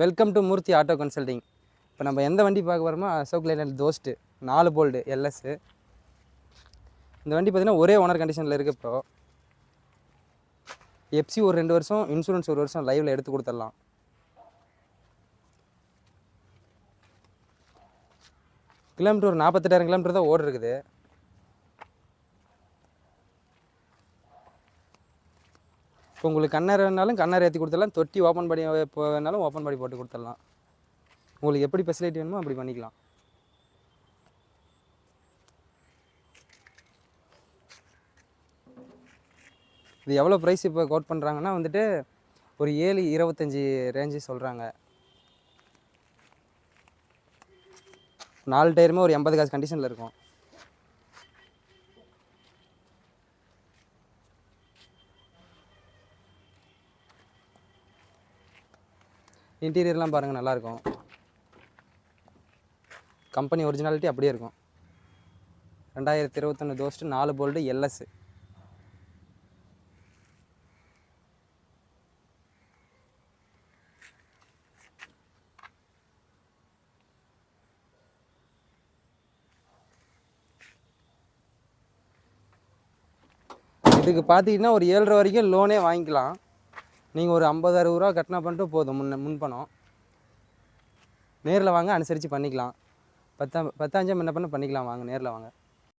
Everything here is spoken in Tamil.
Welcome to Murthy auto consulting இப்போ நம்ம எந்த வண்டி பார்க்க போகிறோமோ அசோக் லைலண்ட் தோஸ்ட்டு நாலு போல்டு எல்எஸ்ஸு இந்த வண்டி பார்த்தீங்கன்னா ஒரே ஓனர் கண்டிஷனில் இருக்குது இப்போ எப்சி ஒரு ரெண்டு வருஷம் இன்சூரன்ஸ் ஒரு வருஷம் லைவில் எடுத்து கொடுத்துடலாம். கிலோமீட்டர் ஒரு நாற்பத்தெட்டாயிரம் கிலோமீட்டர் தான் ஓடு இருக்குது இப்போ உங்களுக்கு கண்ணார் வேணாலும் கண்ணார் ஏற்றி கொடுத்துடலாம். தொட்டி ஓப்பன் பண்ணி இப்போ வேணாலும் ஓப்பன் பண்ணி போட்டு கொடுத்துடலாம். உங்களுக்கு எப்படி ஃபெசிலிட்டி வேணுமோ அப்படி பண்ணிக்கலாம். இது எவ்வளோ ப்ரைஸ் இப்போ கோட் பண்ணுறாங்கன்னா வந்துட்டு ஒரு ஏழு இருபத்தஞ்சி ரேஞ்சு சொல்கிறாங்க நாலு டயருமே ஒரு எண்பது காசு கண்டிஷனில் இருக்கும். இன்டீரியர்லாம் பாருங்கள் நல்லாயிருக்கும். கம்பெனி ஒரிஜினாலிட்டி அப்படியே இருக்கும். ரெண்டாயிரத்தி இருபத்தொன்று தோஸ்ட்டு நாலு போல்டு எல்எஸ்ஸு இதுக்கு பார்த்தீங்கன்னா ஒரு ஏழரை வரைக்கும் லோனே வாங்கிக்கலாம். நீங்கள் ஒரு ஐம்பது அறுபது ரூபா கட்டினா பண்ணிட்டு போதும் முன்ன முன்பணம். நேரில் வாங்க அனுசரித்து பண்ணிக்கலாம். பத்தா பத்தாஞ்சம் என்ன பண்ண பண்ணிக்கலாம் வாங்க நேரில் வாங்க.